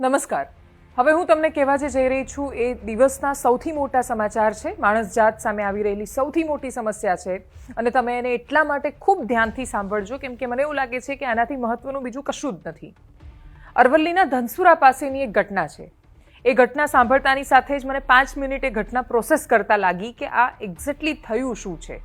નમસ્કાર. હવે હું તમને કહેવા જે જઈ રહી છું એ દિવસના સૌથી મોટા સમાચાર છે. માણસ જાત સામે આવી રહેલી સૌથી મોટી સમસ્યા છે. અને તમે એને એટલા માટે ખૂબ ધ્યાનથી સાંભળજો, કેમ કે મને એવું લાગે છે કે આનાથી મહત્વનું બીજું કશું જ નથી. અરવલ્લીના ધનસુરા પાસેની એક ઘટના છે. એ ઘટના સાંભળતાની સાથે જ મને પાંચ મિનિટ એ ઘટના પ્રોસેસ કરતા લાગી કે આ એક્ઝેક્ટલી થયું શું છે.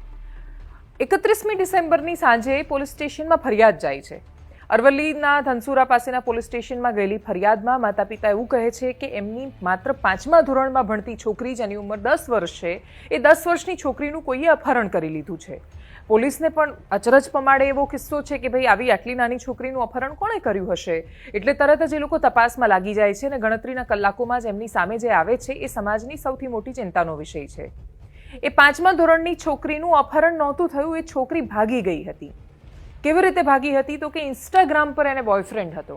એકત્રીસમી ડિસેમ્બરની સાંજે પોલીસ સ્ટેશનમાં ફરિયાદ જાય છે. અરવલ્લીના ધનસુરા પાસેના પોલીસ સ્ટેશનમાં ગયેલી ફરિયાદમાં માતા પિતા એવું કહે છે કે એમની માત્ર પાંચમા ધોરણમાં ભણતી છોકરી, જેની ઉંમર દસ વર્ષ છે, એ દસ વર્ષની છોકરીનું કોઈએ અપહરણ કરી લીધું છે. પોલીસને પણ અચરજ પમાડે એવો કિસ્સો છે કે ભાઈ, આવી આટલી નાની છોકરીનું અપહરણ કોણે કર્યું હશે? એટલે તરત જ એ લોકો તપાસમાં લાગી જાય છે અને ગણતરીના કલાકોમાં જ એમની સામે જે આવે છે, એ સમાજની સૌથી મોટી ચિંતાનો વિષય છે. એ પાંચમા ધોરણની છોકરીનું અપહરણ નહોતું થયું, એ છોકરી ભાગી ગઈ હતી. કેવી રીતે ભાગી હતી તો કે ઇન્સ્ટાગ્રામ પર એને બોયફ્રેન્ડ હતો.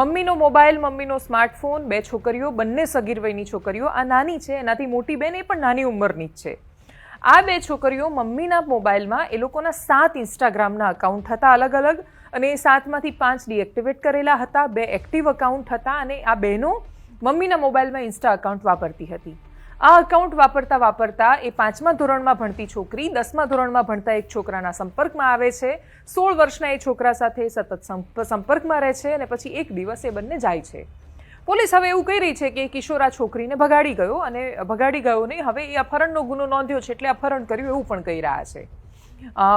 મમ્મીનો મોબાઈલ મમ્મીનો સ્માર્ટફોન બે છોકરીઓ, બંને સગીર વયની છોકરીઓ. આ નાની છે, એનાથી મોટી બેન, એ પણ નાની ઉંમરની જ છે. આ બે છોકરીઓ મમ્મીના મોબાઈલમાં એ લોકોના સાત ઇન્સ્ટાગ્રામના અકાઉન્ટ હતા અલગ અલગ અને એ સાતમાંથી પાંચ ડીએક્ટિવેટ કરેલા હતા, બે એક્ટિવ અકાઉન્ટ હતા અને આ બહેનો મમ્મીના મોબાઈલમાં ઇન્સ્ટા અકાઉન્ટ વાપરતી હતી. આ અકાઉન્ટ વાપરતા વાપરતા એ પાંચમા ધોરણમાં ભણતી છોકરી દસમા ધોરણમાં ભણતા એક છોકરાના સંપર્કમાં આવે છે. સોળ વર્ષના એ છોકરા સાથે સતત સંપર્કમાં રહે છે અને પછી એક દિવસ એ બંને જાય છે. પોલીસ હવે એવું કહી રહી છે કે કિશોર આ છોકરીને ભગાડી ગયો અને ભગાડી ગયો નહીં, હવે એ અપહરણનો ગુનો નોંધ્યો છે એટલે અપહરણ કર્યું એવું પણ કહી રહ્યા છે.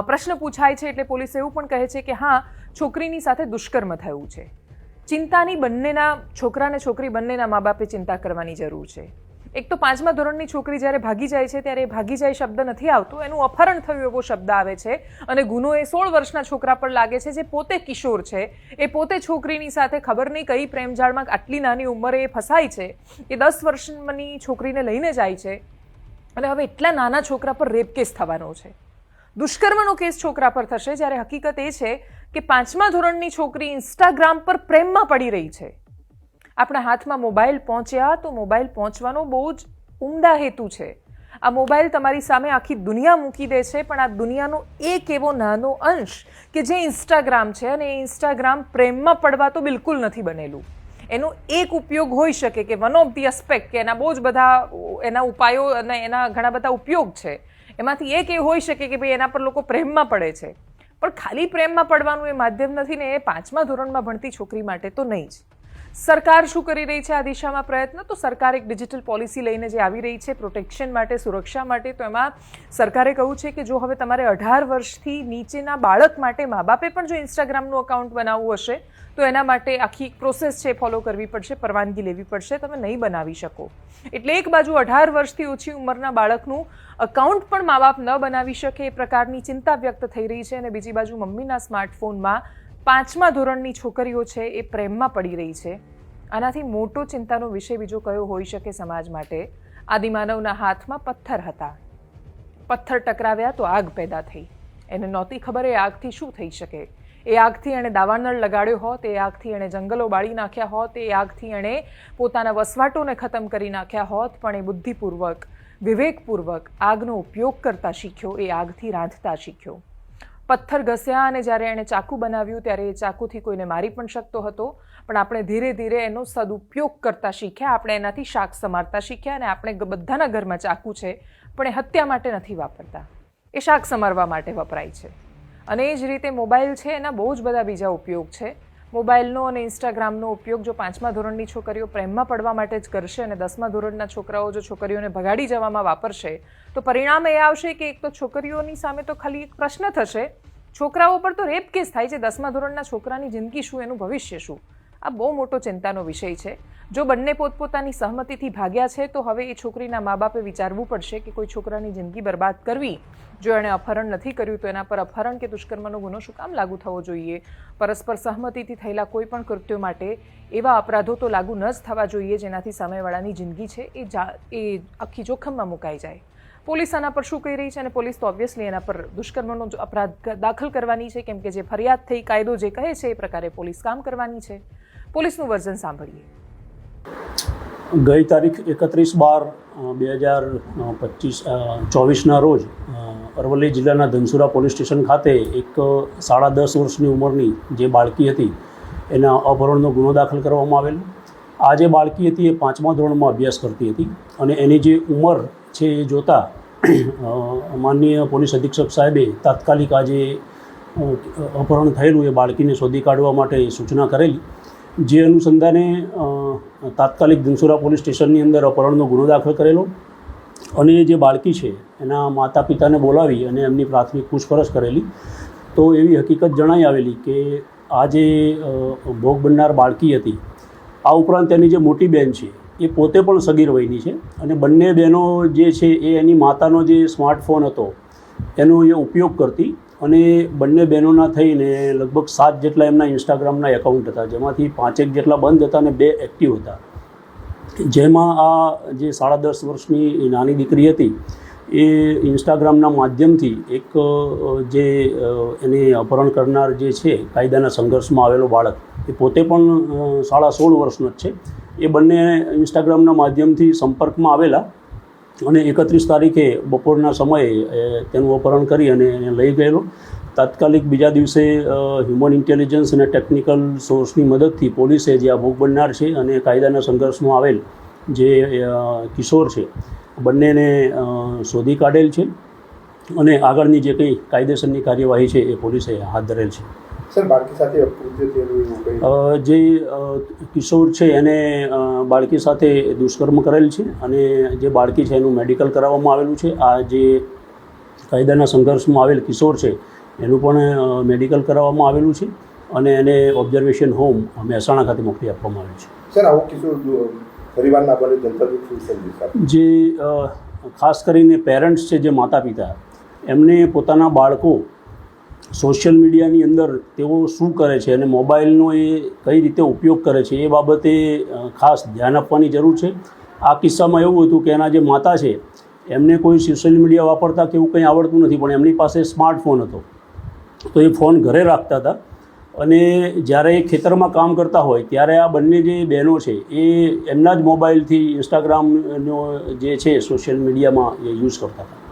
પ્રશ્ન પૂછાય છે એટલે પોલીસ એવું પણ કહે છે કે હા, છોકરીની સાથે દુષ્કર્મ થયું છે. ચિંતાની બંનેના છોકરા અને છોકરી બંનેના મા બાપે ચિંતા કરવાની જરૂર છે. એક તો પાંચમા ધોરણની છોકરી જ્યારે ભાગી જાય છે, ત્યારે ભાગી જાય શબ્દ નથી આવતો, એનું અપહરણ થયું એવો શબ્દ આવે છે. અને ગુનો એ સોળ વર્ષના છોકરા પર લાગે છે, જે પોતે કિશોર છે. એ પોતે છોકરીની સાથે ખબર નહીં કઈ પ્રેમજાળમાં આટલી નાની ઉંમરે એ ફસાય છે. એ દસ વર્ષની છોકરીને લઈને જાય છે. અને હવે એટલા નાના છોકરા પર રેપ કેસ થવાનો છે. દુષ્કર્મનો કેસ છોકરા પર થશે, જ્યારે હકીકત એ છે કે પાંચમા ધોરણની છોકરી ઇન્સ્ટાગ્રામ પર પ્રેમમાં પડી રહી છે. આપણા હાથમાં મોબાઈલ પહોંચ્યા તો મોબાઈલ પહોંચવાનો બહુ જ ઉમદા હેતુ છે. આ મોબાઈલ તમારી સામે આખી દુનિયા મૂકી દે છે, પણ આ દુનિયાનો એક એવો નાનો અંશ કે જે ઇન્સ્ટાગ્રામ છે અને એ ઇન્સ્ટાગ્રામ પ્રેમમાં પડવા તો બિલકુલ નથી બનેલું. એનો એક ઉપયોગ હોઈ શકે કે વન ઓફ ધી એસ્પેક્ટ કે એના બહુ જ બધા એના ઉપાયો અને એના ઘણા બધા ઉપયોગ છે. એમાંથી એક એ હોઈ શકે કે ભાઈ એના પર લોકો પ્રેમમાં પડે છે. પણ ખાલી પ્રેમમાં પડવાનું એ માધ્યમ નથી ને એ પાંચમા ધોરણમાં ભણતી છોકરી માટે તો નહીં જ. સરકાર શું કરી રહી છે આ દિશામાં પ્રયત્ન? તો સરકાર એક ડિજિટલ પોલિસી લઈને જે આવી રહી છે પ્રોટેક્શન માટે, સુરક્ષા માટે, તો એમાં સરકારે કહ્યું છે કે જો હવે તમારે અઢાર વર્ષથી નીચેના બાળક માટે મા બાપે પણ જો ઇન્સ્ટાગ્રામનું અકાઉન્ટ બનાવવું હશે, તો એના માટે આખી પ્રોસેસ છે ફોલો કરવી પડશે, પરવાનગી લેવી પડશે, તમે નહીં બનાવી શકો. એટલે એક બાજુ અઢાર વર્ષથી ઓછી ઉંમરના બાળકનું અકાઉન્ટ પણ મા બાપ ન બનાવી શકે એ પ્રકારની ચિંતા વ્યક્ત થઈ રહી છે અને બીજી બાજુ મમ્મીના સ્માર્ટફોનમાં પાંચમા ધોરણની છોકરીઓ છે એ પ્રેમમાં પડી રહી છે. આનાથી મોટો ચિંતાનો વિષય બીજો કયો હોઈ શકે સમાજ માટે? આદિમાનવના હાથમાં પથ્થર હતા. પથ્થર ટકરાવ્યા તો આગ પેદા થઈ. એને નહોતી ખબર એ આગથી શું થઈ શકે. એ આગથી એણે દાવાનળ લગાડ્યો હોત, એ આગથી એણે જંગલો બાળી નાખ્યા હોત, એ આગથી એણે પોતાના વસવાટોને ખતમ કરી નાખ્યા હોત, પણ એ બુદ્ધિપૂર્વક, વિવેકપૂર્વક આગનો ઉપયોગ કરતા શીખ્યો, એ આગથી રાંધતા શીખ્યો. પથ્થર ઘસ્યા અને જ્યારે એણે ચાકુ બનાવ્યું ત્યારે એ ચાકુથી કોઈને મારી પણ શકતો હતો. પણ આપણે ધીરે ધીરે એનો સદુપયોગ કરતા શીખ્યા, આપણે એનાથી શાક સમારતા શીખ્યા અને આપણે બધાના ઘરમાં ચાકુ છે, પણ એ હત્યા માટે નથી વાપરતા. એ શાક સમારવા માટે વપરાય છે. અને એ જ રીતે મોબાઈલ છે, એના બહુ જ બધા બીજા ઉપયોગ છે. મોબાઈલનો અને ઇન્સ્ટાગ્રામનો ઉપયોગ જો પાંચમા ધોરણની છોકરીઓ પ્રેમમાં પડવા માટે જ કરશે અને દસમા ધોરણના છોકરાઓ જો છોકરીઓને ભગાડી જવામાં વાપરશે, તો પરિણામ એ આવશે કે એક તો છોકરીઓની સામે તો ખાલી એક પ્રશ્ન થશે, છોકરાઓ પર તો રેપ કેસ થાય છે, દસમા ધોરણના છોકરાની જિંદગી શું, એનું ભવિષ્ય શું? આ બહુ મોટો ચિંતાનો વિષય છે. જો બંને પોતપોતાની સહમતિથી ભાગ્યા છે, તો હવે એ છોકરીના મા બાપે વિચારવું પડશે કે કોઈ છોકરાની જિંદગી બરબાદ કરવી. જો એણે અપહરણ નથી કર્યું, તો એના પર અપહરણ કે દુષ્કર્મનો ગુનો શું કામ લાગુ થવો જોઈએ? પરસ્પર સહમતિથી થયેલા કોઈ પણ કૃત્યો માટે એવા અપરાધો તો લાગુ ન જ થવા જોઈએ, જેનાથી સામેવાળાની જિંદગી છે, એ જા, એ આખી જોખમમાં મુકાઈ જાય. પોલીસ આના પર શું કહી રહી છે અને પોલીસ તો ઓબ્વિયસલી એના પર દુષ્કર્મનો અપરાધ દાખલ કરવાની છે, કેમ કે જે ફરિયાદ થઈ, કાયદો જે કહે છે, એ પ્રકારે પોલીસ કામ કરવાની છે. પોલીસનું વર્ઝન સાંભળીએ. ગઈ તારીખ એકત્રીસ બાર બે હજાર પચીસ ચોવીસના રોજ અરવલ્લી જિલ્લાના ધનસુરા પોલીસ સ્ટેશન ખાતે એક સાડા દસ વર્ષની ઉંમરની જે બાળકી હતી, એના અપહરણનો ગુનો દાખલ કરવામાં આવેલો. આ જે બાળકી હતી એ પાંચમા ધોરણમાં અભ્યાસ કરતી હતી અને એની જે ઉંમર છે એ જોતાં માનનીય પોલીસ અધિક્ષક સાહેબે તાત્કાલિક આ જે અપહરણ થયેલું એ બાળકીને શોધી કાઢવા માટે સૂચના કરેલી. જે અનુસંધાને તાત્કાલિક ધનસુરા પોલીસ સ્ટેશનની અંદર અપહરણનો ગુનો દાખલ કરેલો અને જે બાળકી છે, એના માતા પિતાને બોલાવી અને એમની પ્રાથમિક પૂછપરછ કરેલી, તો એવી હકીકત જણાઈ આવેલી કે આ જે ભોગ બનનાર બાળકી હતી, આ ઉપરાંત તેની જે મોટી બહેન છે, એ પોતે પણ સગીર વયની છે અને બંને બહેનો જે છે એ એની માતાનો જે સ્માર્ટફોન હતો, એનો એ ઉપયોગ કરતી અને બંને બહેનોના થઈને લગભગ સાત જેટલા એમના ઇન્સ્ટાગ્રામના એકાઉન્ટ હતા, જેમાંથી પાંચેક જેટલા બંધ હતા અને બે એક્ટિવ હતા. જેમાં આ જે સાડા દસ વર્ષની નાની દીકરી હતી, એ ઇન્સ્ટાગ્રામના માધ્યમથી એક જે એને અપહરણ કરનાર જે છે, કાયદાના સંઘર્ષમાં આવેલો બાળક, એ પોતે પણ સાડા સોળ વર્ષનો જ છે. એ બંને ઇન્સ્ટાગ્રામના માધ્યમથી સંપર્કમાં આવેલા અને એકત્રીસ તારીખે બપોરના સમયે તેનું અપહરણ કરી અને એને લઈ ગયેલો. તાત્કાલિક બીજા દિવસે હ્યુમન ઇન્ટેલિજન્સ અને ટેકનિકલ સોર્સની મદદથી પોલીસે જે આ ભોગ બનનાર છે અને કાયદાના સંઘર્ષમાં આવેલ જે કિશોર છે, બંનેને શોધી કાઢેલ છે અને આગળની જે કંઈ કાયદેસરની કાર્યવાહી છે એ પોલીસે હાથ ધરેલ છે. સર બાળકી સાથે જે કિશોર છે એને બાળકી સાથે દુષ્કર્મ કરેલ છે અને જે બાળકી છે એનું મેડિકલ કરાવવામાં આવેલું છે. આ જે કાયદાના સંઘર્ષમાં આવેલ કિશોર છે એનું પણ મેડિકલ કરાવવામાં આવેલું છે અને એને ઓબ્ઝર્વેશન હોમ મહેસાણા ખાતે મોકલી આપવામાં આવેલ છે. સર આવો કિશોર પરિવારના બને જનતા જે ખાસ કરીને પેરેન્ટ્સ છે જે માતા પિતા એમને પોતાના બાળકો સોશિયલ મીડિયાની અંદર તેઓ શું કરે છે અને મોબાઈલનો એ કઈ રીતે ઉપયોગ કરે છે એ બાબતે ખાસ ધ્યાન આપવાની જરૂર છે. આ કિસ્સામાં એવું હતું કે એના જે માતા છે, એમને કોઈ સોશિયલ મીડિયા વાપરતા કે એવું કંઈ આવડતું નથી, પણ એમની પાસે સ્માર્ટફોન હતો. તો એ ફોન ઘરે રાખતા હતા અને જ્યારે એ ખેતરમાં કામ કરતા હોય, ત્યારે આ બંને જે બહેનો છે, એ એમના જ મોબાઈલથી ઇન્સ્ટાગ્રામનો જે છે, સોશિયલ મીડિયામાં એ યુઝ કરતા હતા.